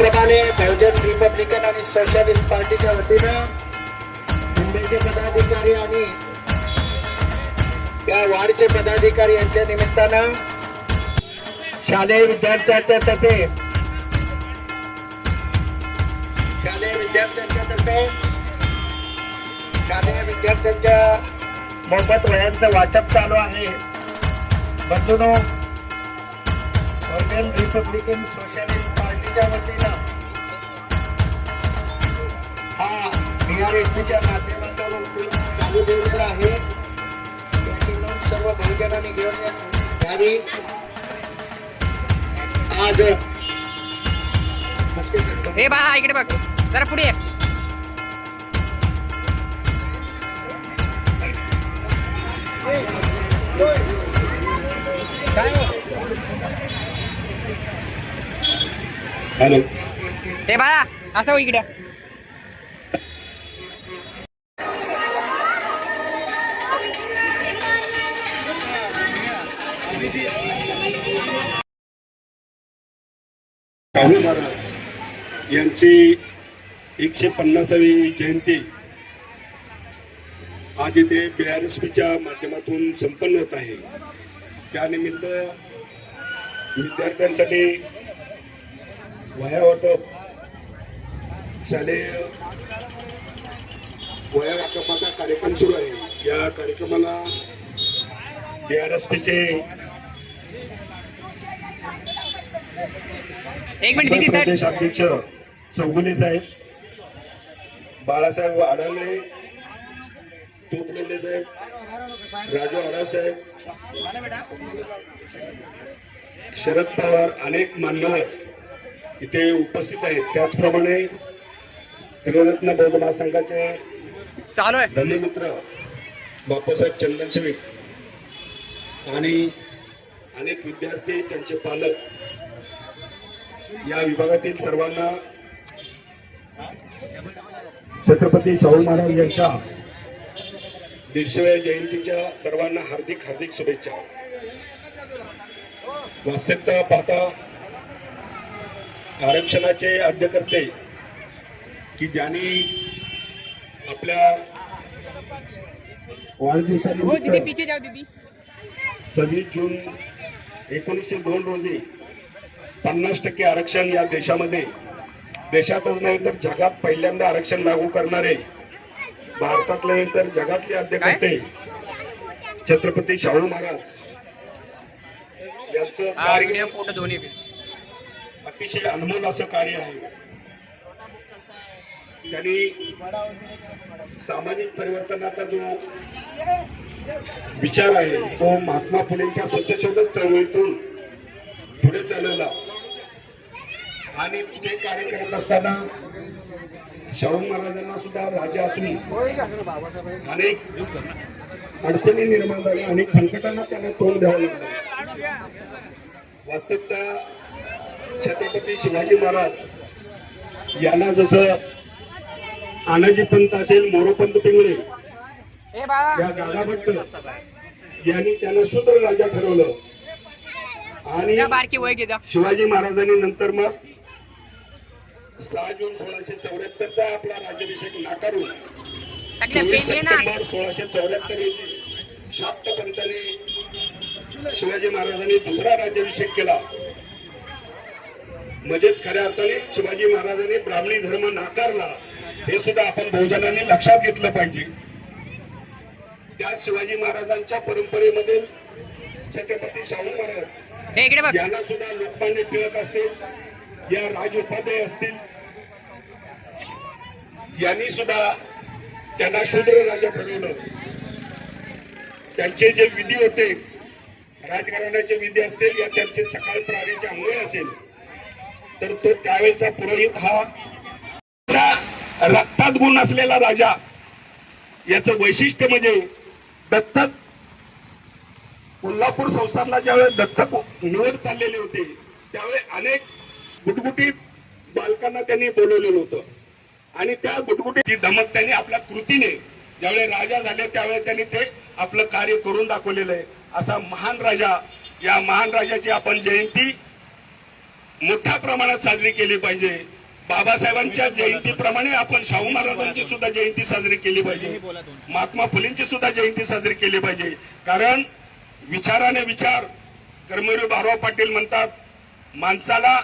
त्याचप्रमाणे बहुजन रिपब्लिकन आणि सोशलिस्ट पार्टीच्या वतीनं मुंबईचे पदाधिकारी आणि या वार्डचे पदाधिकारी यांच्या निमित्तानं शालेय विद्यार्थ्यांच्या तर्फे शालेय विद्यार्थ्यांच्या तर्फे शालेय विद्यार्थ्यांच्या मोफत वयांचं वाटप चालू आहे. बंधून रिपब्लिकन सोशलिस्ट वतीनं हा माध्यमातून चालू ठेवलेला आहे. याची नोंद सर्व बहुजनांनी घेऊन घ्यावी आज हे बा इकडे बघ. जरा पुढे ये. काय हो? हॅलो. हे बा असं हो इकडे. शाहू महाराज यांची एकशे पन्नासावी जयंती आज इथे बी आर एस पीच्या माध्यमातून संपन्न होत आहे. त्यानिमित्त विद्यार्थ्यांसाठी वह्या वाटप. शालेय वह्या वाटपाचा कार्यक्रम सुरू आहे. या कार्यक्रमाला बी आर एस पीचे प्रदेश अध्यक्ष चौगुले साहेब बाळासाहेब आढळले तोपलेले साहेब राजू आढाव साहेब शरद पवार अनेक मान्यवर इथे उपस्थित आहेत. त्याचप्रमाणे त्रिरत्न बौद्ध महासंघाचे चालू आहे. धन्यमित्र बाप्पासाहेब चंदनशिवे आणि अनेक विद्यार्थी त्यांचे पालक. या विभागातील सर्वांना छत्रपती शाहू महाराज यांच्या दीडशेव्या जयंतीच्या सर्वांना हार्दिक हार्दिक शुभेच्छा. वास्तविकता पाहता आरक्षणाचे आद्यकर्ते की ज्यांनी आपल्या हो वाढदिवसानिमित्त पीछे जाओ दीदी. सव्वीस जून एकोणीसशे दोन रोजी पन्नास टक्के आरक्षण या देशामध्ये देशातच नाही तर जगात पहिल्यांदा आरक्षण लागू करणारे भारतातले नाही तर जगातले अध्यक्ष छत्रपती शाहू महाराज यांचं हा कार्य व्हिडिओ फोटो दोन्ही बी. अतिशय अनमोल असं कार्य आहे. त्यांनी सामाजिक परिवर्तनाचा जो विचार आहे तो महात्मा फुलेंच्या सत्यशोधक चळवळीतून पुढे चालवला आणि ते कार्य करत असताना शाहू महाराजांना सुद्धा राजा असून अनेक अडचणी निर्माण झाल्या. अनेक संकटांना त्यांना तोंड द्यावं लागलं. वास्तविकता छत्रपती शिवाजी महाराज यांना जसं आनाजी पंत असेल मोरोपंत पिंगळे या गाडा भट्ट यांनी त्यांना शूद्र राजा ठरवलं. आणि शिवाजी महाराजांनी नंतर मग सहा जून सोळाशे चौऱ्याहत्तरचा आपला राज्याभिषेक नाकारून चोवीस सप्टेंबर सोळाशे चौऱ्याहत्तर रोजी शाक्त पंताने शिवाजी महाराजांनी दुसरा राज्याभिषेक केला. म्हणजेच खऱ्या अर्थाने शिवाजी महाराजांनी ब्राह्मणी धर्म नाकारला हे सुद्धा आपण बहुजनांनी लक्षात घेतलं पाहिजे. त्या शिवाजी महाराजांच्या परंपरेमध्ये छत्रपती शाहू महाराज यांना सुद्धा लोकमान्य टिळक असतील या राज उपाध्याय असतील यांनी सुद्धा त्यांना शूद्र राजा ठरवलं. त्यांचे जे विधी होते राजघराण्याचे विधी असतील या त्यांचे सकाळ प्रहरीचे आंघोळ असेल तर तो त्यावेळेचा पुरोहित हा त्या रक्तात गुण असलेला राजा. याचं वैशिष्ट्य म्हणजे दत्तक कोल्हापूर संस्थानला ज्यावेळेस दत्तक निवड चाललेले होते त्यावेळी अनेक गुटगुटी बालकांना त्यांनी बोलवलेलं होतं. आणि त्या गुटगुटीची धमक त्यांनी आपल्या कृतीने ज्यावेळी राजा झाले त्यावेळेस त्यांनी ते आपलं कार्य करून दाखवलेलं आहे. असा महान राजा या महान राजाची आपण जयंती मोठ्या प्रमाणात साजरी केली पाहिजे. बाबासाहेबांच्या जयंतीप्रमाणे आपण शाहू महाराजांची सुद्धा जयंती साजरी केली पाहिजे. महात्मा फुलेंची सुद्धा जयंती साजरी केली पाहिजे. कारण विचाराने विचार कर्मवीर भारवा पाटील म्हणतात माणसाला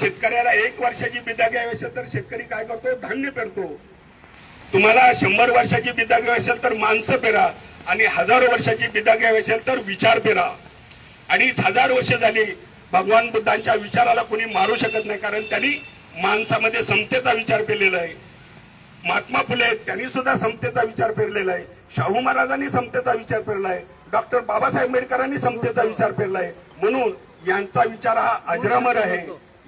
शेतकऱ्याला एक वर्षाची बिदा घ्यावी असेल तर शेतकरी काय करतो? धान्य पेरतो. तुम्हाला शंभर वर्षाची बिदा घ्यावी असेल तर माणसं पेरा आणि हजारो वर्षाची बिदा घ्यावी असेल तर विचार पेरा. आणि हजार वर्ष झाली भगवान बुद्धांच्या विचाराला कोणी मारू शकत नाही कारण त्यांनी माणसामध्ये समतेचा विचार पेरलेला आहे. महात्मा फुले त्यांनी सुद्धा समतेचा विचार पेरलेला आहे. शाहू महाराजांनी समतेचा विचार पेरला आहे. डॉक्टर बाबासाहेब आंबेडकरांनी समतेचा विचार पेरला आहे. म्हणून यांचा विचार हा अजरामर आहे.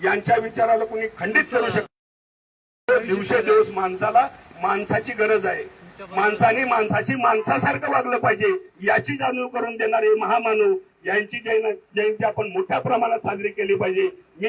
यांच्या विचाराला कोणी खंडित करू शकत दिवसेदिवस माणसाला माणसाची गरज आहे. माणसाने माणसाची माणसासारखं वागलं पाहिजे याची जाणीव करून देणारे महामानव यांची जयंती आपण मोठ्या प्रमाणात साजरी केली पाहिजे. मी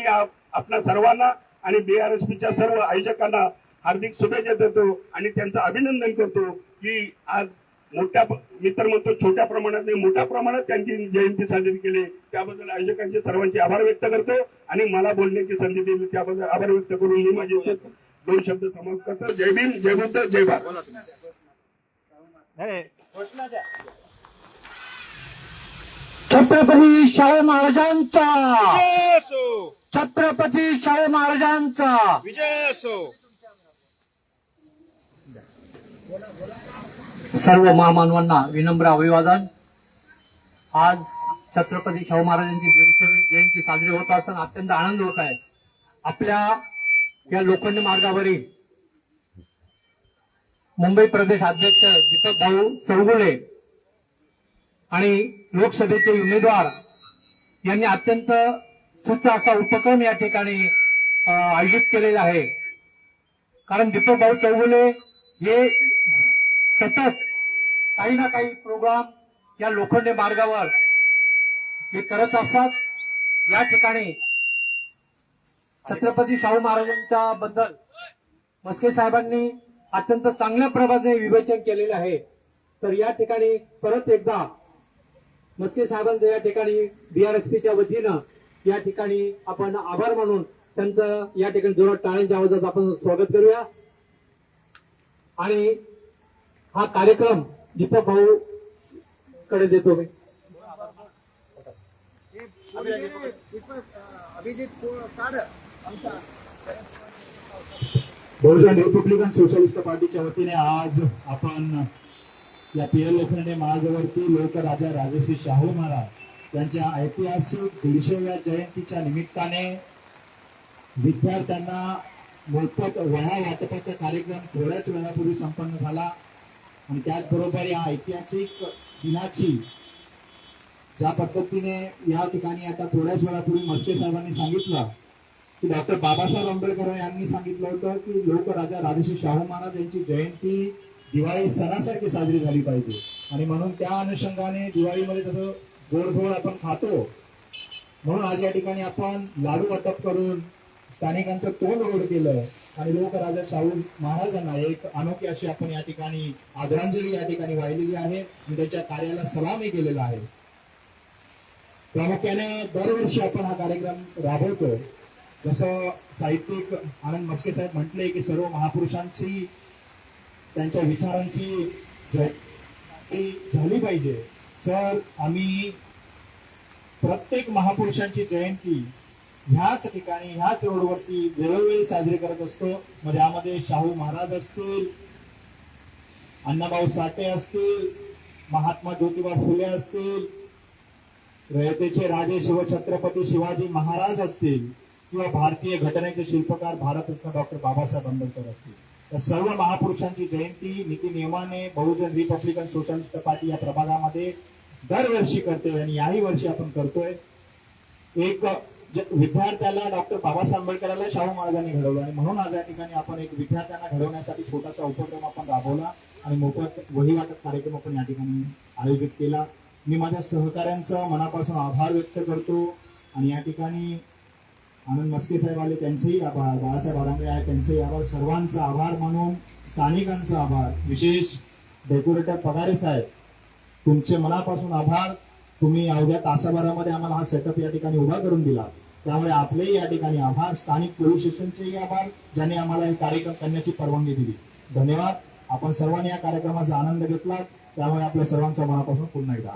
आपल्या सर्वांना आणि बीआरएसपीच्या सर्व आयोजकांना हार्दिक शुभेच्छा देतो आणि त्यांचं अभिनंदन करतो की आज मोठ्या मित्र म्हणतो छोट्या प्रमाणात नाही मोठ्या प्रमाणात त्यांची जयंती साजरी केली. त्याबद्दल आयोजकांचे सर्वांचे आभार व्यक्त करतो आणि मला बोलण्याची संधी दिली. त्याबद्दल आभार व्यक्त करून मी माझे दोन शब्द समाप्त करतो जय भीम जय बुद्ध जय भारत. छत्रपती शाहू महाराजांचा. छत्रपती शाहू महाराजांचा. सर्व महामानवांना विनम्र अभिवादन. आज छत्रपती शाहू महाराजांची जयंती साजरी होत असताना अत्यंत आनंद होत आहे. आपल्या या लोखंड मार्गावरील मुंबई प्रदेश अध्यक्ष दीपक भाऊ चौगुले आणि लोकसभेचे उमेदवार यांनी अत्यंत सुच्च असा उपक्रम या ठिकाणी आयोजित केलेला आहे. कारण दीपक भाऊ चौगुले हे सतत काही ना काही प्रोग्राम या लोखंडे मार्गावर हे करत असतात. या ठिकाणी छत्रपती शाहू महाराजांच्या बद्दल मस्के साहेबांनी अत्यंत चांगल्या प्रकारे विवेचन केलेले आहे. तर या ठिकाणी परत एकदा मस्के साहेबांचं या ठिकाणी बीआरएसपीच्या वतीनं या ठिकाणी आपण आभार मानून त्यांचं या ठिकाणी जोरात टाळ्यांच्या आवाजात आपण स्वागत करूया. आणि हा कार्यक्रम दीपक भाऊ कडे देतो मी. बहुजन रिपब्लिकन सोशलिस्ट पार्टीच्या वतीने आज आपण या पियर लोखंडे मार्गावरती लोकराजा राजश्री शाहू महाराज यांच्या ऐतिहासिक दीडशेव्या जयंतीच्या निमित्ताने विद्यार्थ्यांना मोफत वह्या वाटपाचा कार्यक्रम थोड्याच वेळापूर्वी संपन्न झाला. आणि त्याचबरोबर या ऐतिहासिक दिनाची ज्या पद्धतीने या ठिकाणी आता थोड्याच वेळापूर्वी मस्के साहेबांनी सांगितलं की डॉक्टर बाबासाहेब आंबेडकर यांनी सांगितलं होतं की लोकराजा राजश्री शाहू महाराज यांची जयंती दिवाळी सणासारखी साजरी झाली पाहिजे. आणि म्हणून त्या अनुषंगाने दिवाळीमध्ये जसं गोडधोड आपण खातो. म्हणून आज या ठिकाणी आपण लाडू वाटप करून स्थानिकांचं तोंड गोड केलं आणि लोक राजा शाहू महाराजांना एक अनोखी अशी आपण या ठिकाणी आदरांजली या ठिकाणी वाहिलेली आहे. आणि त्यांच्या कार्याला सलामही केलेला आहे. प्रामुख्याने दरवर्षी आपण हा कार्यक्रम राबवतो. जसं साहित्यिक आनंद मस्के साहेब म्हटले की सर्व महापुरुषांची त्यांच्या विचारांची जयंती झाली पाहिजे. तर आम्ही प्रत्येक महापुरुषांची जयंती ह्याच ठिकाणी ह्याच रोडवरती वेळोवेळी साजरी करत असतो. मग यामध्ये शाहू महाराज असतील अण्णाभाऊ साठे असतील महात्मा ज्योतिबा फुले असतील रयतेचे राजे शिवछत्रपती शिवाजी महाराज असतील. किंवा भारतीय घटनेचे शिल्पकार भारतरत्न डॉक्टर बाबासाहेब आंबेडकर असतील. तर सर्व महापुरुषांची जयंती नीती नियमाने बहुजन रिपब्लिकन सोशलिस्ट पार्टी या प्रभागामध्ये दरवर्षी करते आणि याही वर्षी आपण करतोय. एक विद्यार्थ्याला डॉक्टर बाबासाहेब आंबेडकराला शाहू महाराजांनी घडवलं आणि म्हणून आज या ठिकाणी आपण एक विद्यार्थ्यांना घडवण्यासाठी छोटासा उपक्रम आपण राबवला आणि मोफत वहीवाटप कार्यक्रम आपण या ठिकाणी आयोजित केला. मी माझ्या सहकाऱ्यांचा मनापासून आभार व्यक्त करतो आणि या ठिकाणी आनंद मस्के साहेब आले त्यांचेही आभार. बाळासाहेब आरांगे आहे त्यांचेही आभार. सर्वांचा आभार मानून स्थानिकांचा आभार. विशेष डेकोरेटर पगारे साहेब तुमचे मनापासून आभार. तुम्ही अवघ्या तासाभरामध्ये आम्हाला हा सेटअप या ठिकाणी उभा करून दिला. त्यामुळे आपलेही या ठिकाणी आभार. स्थानिक पोलीस स्टेशनचेही आभार ज्यांनी आम्हाला हे कार्यक्रम करण्याची परवानगी दिली. धन्यवाद. आपण सर्वांनी या कार्यक्रमाचा आनंद घेतला त्यामुळे आपल्या सर्वांचा मनापासून पुन्हा एकदा